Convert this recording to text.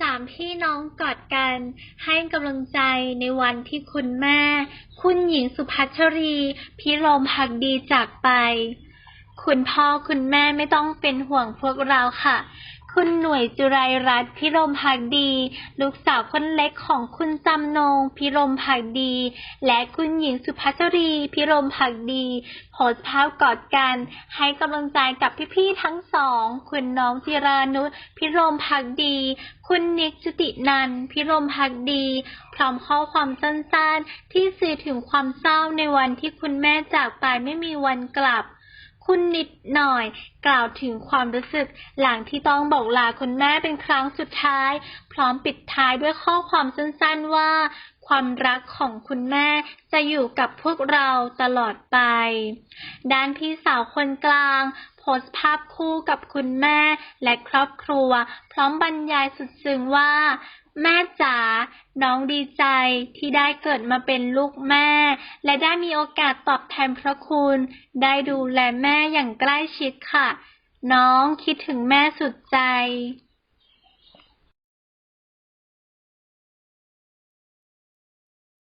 สามพี่น้องกอดกัน ให้กำลังใจในวันที่คุณแม่ คุณหญิงสุภัชรีพิรมพักดีจากไป คุณพ่อคุณแม่ไม่ต้องเป็นห่วงพวกเราค่ะ คุณหน่วยจุไรรัตน์พิรมพักดี ลูกสาวคนเล็กของคุณจำนงพิรมพักดี และคุณหญิงสุภัชรีพิรมพักดีโพสภาพกอดกัน ให้กำลังใจกับพี่ๆทั้งสอง คุณน้องจิรานุชพิรมพักดี คุณนิกจุตินันพิรมพักดี พร้อมข้อความสั้นๆ ที่สื่อถึงความเศร้าในวันที่คุณแม่จากไปไม่มีวันกลับ คุณนิดหน่อย กล่าวถึงความรู้สึก หลังที่ต้องบอกลาคุณแม่เป็นครั้งสุดท้าย พร้อมปิดท้ายด้วยข้อความสั้นๆว่า ความรักของคุณแม่จะอยู่กับพวกเราตลอดไป ด้านพี่สาวคนกลางโพสต์ภาพคู่กับคุณแม่และครอบครัว พร้อมบรรยายสุดซึ้งว่า แม่จ๋า น้องดีใจที่ได้เกิดมาเป็นลูกแม่ และได้มีโอกาสตอบแทนพระคุณ ได้ดูแลแม่อย่างใกล้ชิดค่ะ น้องคิดถึงแม่สุดใจ